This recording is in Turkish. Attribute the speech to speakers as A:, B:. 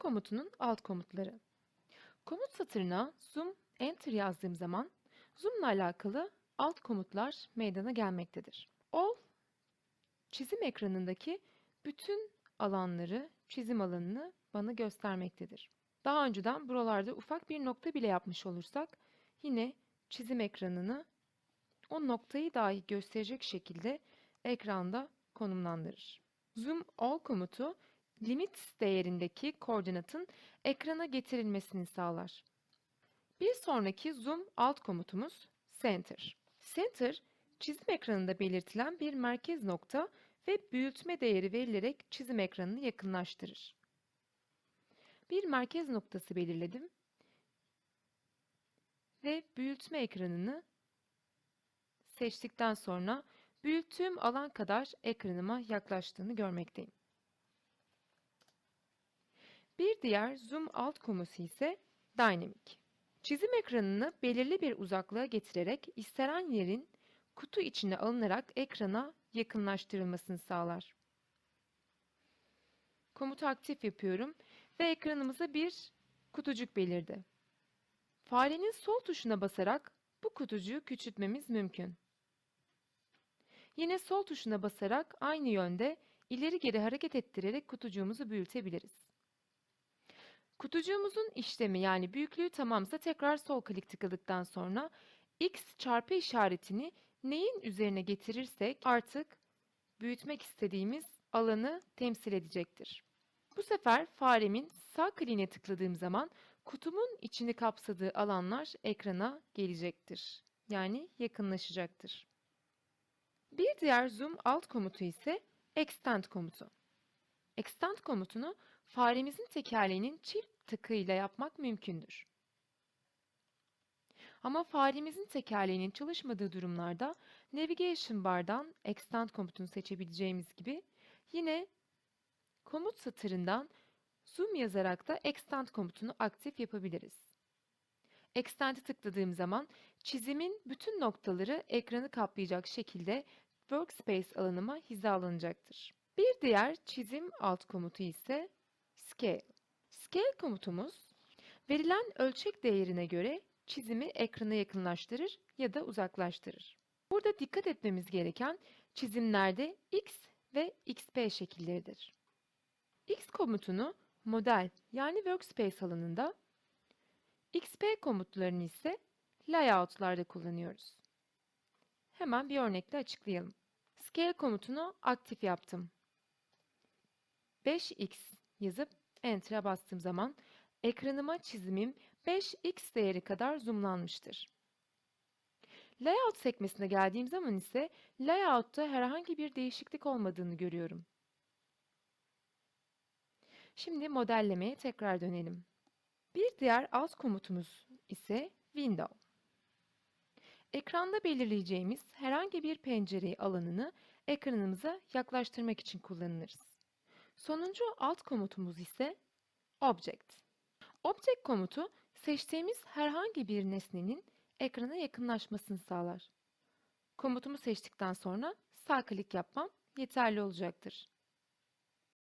A: komutunun alt komutları. Komut satırına zoom enter yazdığım zaman zoom'la alakalı alt komutlar meydana gelmektedir. All çizim ekranındaki bütün alanları, çizim alanını bana göstermektedir. Daha önceden buralarda ufak bir nokta bile yapmış olursak yine çizim ekranını o noktayı dahi gösterecek şekilde ekranda konumlandırır. Zoom all komutu limit değerindeki koordinatın ekrana getirilmesini sağlar. Bir sonraki zoom alt komutumuz center. Center, çizim ekranında belirtilen bir merkez nokta ve büyütme değeri verilerek çizim ekranını yakınlaştırır. Bir merkez noktası belirledim ve büyütme ekranını seçtikten sonra büyüttüğüm alan kadar ekranıma yaklaştığını görmekteyim. Bir diğer zoom alt komusu ise dynamic. Çizim ekranını belirli bir uzaklığa getirerek istenen yerin kutu içine alınarak ekrana yakınlaştırılmasını sağlar. Komutu aktif yapıyorum ve ekranımıza bir kutucuk belirdi. Farenin sol tuşuna basarak bu kutucuğu küçültmemiz mümkün. Yine sol tuşuna basarak aynı yönde ileri geri hareket ettirerek kutucuğumuzu büyütebiliriz. Kutucuğumuzun işlemi yani büyüklüğü tamamsa tekrar sol klik tıkladıktan sonra x çarpı işaretini neyin üzerine getirirsek artık büyütmek istediğimiz alanı temsil edecektir. Bu sefer faremin sağ kliğine tıkladığım zaman kutumun içini kapsadığı alanlar ekrana gelecektir. Yani yakınlaşacaktır. Bir diğer zoom alt komutu ise extend komutu. Extend komutunu faremizin tekerleğinin çift tıkıyla yapmak mümkündür. Ama faremizin tekerleğinin çalışmadığı durumlarda Navigation bar'dan Extend komutunu seçebileceğimiz gibi yine komut satırından zoom yazarak da Extend komutunu aktif yapabiliriz. Extend'e tıkladığım zaman çizimin bütün noktaları ekranı kaplayacak şekilde Workspace alanıma hizalanacaktır. Bir diğer çizim alt komutu ise Scale. Scale komutumuz verilen ölçek değerine göre çizimi ekrana yakınlaştırır ya da uzaklaştırır. Burada dikkat etmemiz gereken çizimlerde X ve XP şekilleridir. X komutunu model yani workspace alanında, XP komutlarını ise layout'larda kullanıyoruz. Hemen bir örnekle açıklayalım. Scale komutunu aktif yaptım. 5x yazıp Enter'a bastığım zaman ekranıma çizimim 5x değeri kadar zoomlanmıştır. Layout sekmesine geldiğim zaman ise Layout'ta herhangi bir değişiklik olmadığını görüyorum. Şimdi modellemeye tekrar dönelim. Bir diğer alt komutumuz ise Window. Ekranda belirleyeceğimiz herhangi bir pencere alanını ekranımıza yaklaştırmak için kullanırız. Sonuncu alt komutumuz ise Object. Object komutu seçtiğimiz herhangi bir nesnenin ekrana yakınlaşmasını sağlar. Komutumu seçtikten sonra sağ klik yapmam yeterli olacaktır.